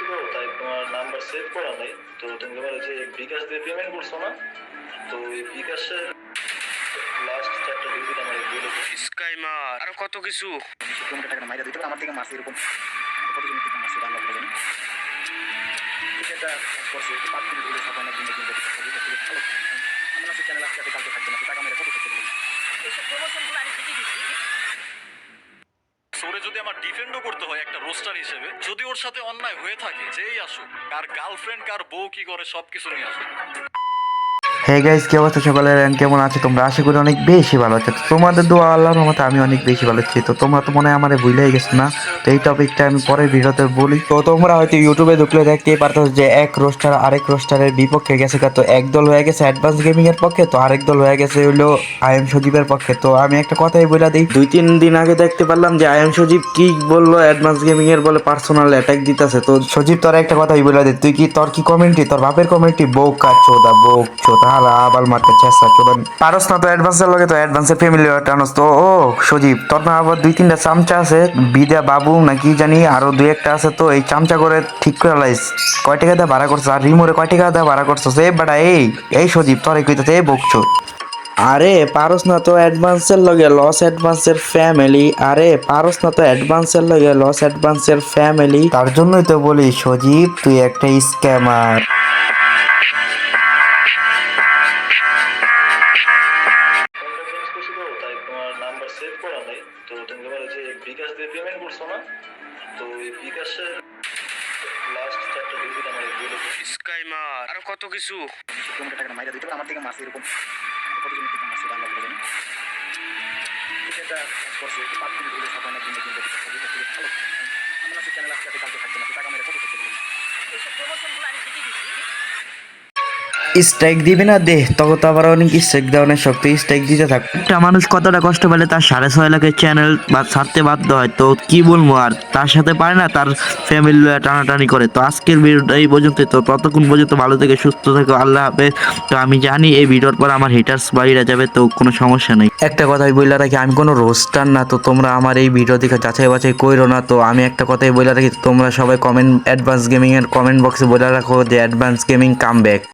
করছিল তাই তোমার নাম্বার সেভ করা নাই। তো তুমি তোমার যে বিকাশ দিয়ে পেমেন্ট করছ না তো এই বিকাশের লাস্ট চারটা ডিজিট আমার বলে দাও। স্কাইমার আরও কত কিছু? কিলোমিটার টাকা মাইরা দিতে আমার থেকে মাছ এরকম। কতজন থেকে মাছ এরকম আল্লাহ বলেন এটা করছে পাঁচ মিনিট না কিনতে কিনতে খুবই ভালো। আমরা চ্যানেল আজকে কালকে থাকবে না টাকা মেরে কত করতে পারব এইসব প্রমোশনগুলো আমি ঠিকই দিচ্ছি ওরে যদি আমার ডিফেন্ডও করতে হয় একটা রোস্টার হিসেবে, যদি ওর সাথে অন্যায় হয়ে থাকে, যেই আসুক, কার গার্লফ্রেন্ড কার বউ কি করে সবকিছু নিয়ে আসুক। হে গাইস কি অবস্থা সকলের? And কেমন আছে তোমরা? আশা করি অনেক বেশি ভালো আছে। তোমাদের দোয়া আল্লাহর রহমতে আমি অনেক বেশি ভালো আছি। তো তোমরা তো মনে হয় আমারে ভুলেই গেছো না? তো এই টপিকটা আমি পরের ভিডিওতে বলি। তো তোমরা হয়তো ইউটিউবে ঢুকলে দেখতেই পারতো যে এক রোস্টার আরেক রোস্টারের বিপক্ষে গেছে তো এক দল হয়ে গেছে অ্যাডভান্স গেমিং এর পক্ষে, তো আরেক দল হয়ে গেছে হলো আই এম সজীবের পক্ষে। তো আমি একটা কথাই বলে দিই, দুই তিন দিন আগে দেখতে পারলাম যে আই এম সজীব কি বলল অ্যাডভান্স গেমিং এর বলে পার্সোনাল অ্যাটাক দিতেছে। তো সজীব তোর একটা কথাই বলে দে, তুই কি তোর কি কমেন্টি তোর বাপের কমেন্টি বউ কাজ চোদা, বউ চোদা। আবাল মারতে চেষ্টা চোদা পারস না তো অ্যাডভান্সের লগে তো অ্যাডভান্সের ফ্যামিলি টানস তো ও সজীব তোর না আবার দুই তিনটা চামচা আছে? বিদা বাবু না কি জানি আরও দুই একটা আছে তো এই চামচা করে ঠিক করে লাইস। কয় টাকা দিয়ে ভাড়া করছিস? আর রিমোরে কয় টাকা দিয়ে ভাড়া করছিস? এই বেটা এই এই সজীব তোর এই কইতে বকছো। আরে পারস না তো অ্যাডভান্সের লগে লস অ্যাডভান্সের ফ্যামিলি আরে পারস না তো অ্যাডভান্সের লগে লস অ্যাডভান্সের ফ্যামিলি তার জন্যই তো বলি সজীব তুই একটা স্ক্যামার যে বিকাশ দিয়ে পেমেন্ট করছ না? তো এই বিকাশের লাস্ট চারটা ডিজিট আমার বলে দাও। স্কাইমার আরও কত কিছু? কিলোমিটার টাকা মাইরা দিতে হবে, আমার থেকে মাছ এরকম কতজন থেকে মাছ এরকম আল্লাহ বলেন এটা করছে পাঁচ না কিনতে দিতে হবে এটা খুবই ভালো। আমরা সে চ্যানেল আজকে কালকে থাকবে না টাকা মেরে কত করতে পারব এইসব প্রমোশনগুলো স্ট্রাইক দিবি না দে তখন তো আবার অনেক স্ট্রাইক দেওয়ার শক্তি। স্ট্রাইক দিতে থাক। একটা মানুষ কতটা কষ্ট পেলে তার সাড়ে ছয় লাখের চ্যানেল বা ছাড়তে বাধ্য হয়। তো কি বলব আর? তার সাথে পারে না তার ফ্যামিলি টানাটানি করে। তো আজকের ভিডিওটা এই পর্যন্ত তো ততক্ষণ পর্যন্ত ভালো থেকে সুস্থ থেকো। আল্লাহ হাফেজ। তো আমি জানি এই ভিডিওর পর আমার হিটার্স বাইরে যাবে তো কোনো সমস্যা নেই। একটা কথাই বলে রাখি আমি কোনো রোস্টার না। তো তোমরা আমার এই ভিডিও দেখে যাচাই বাছাই কইরো না। তো আমি একটা কথাই বলে রাখি তোমরা সবাই কমেন্ট অ্যাডভান্স গেমিংয়ের কমেন্ট বক্সে বলে রাখো যে অ্যাডভান্স গেমিং কাম ব্যাক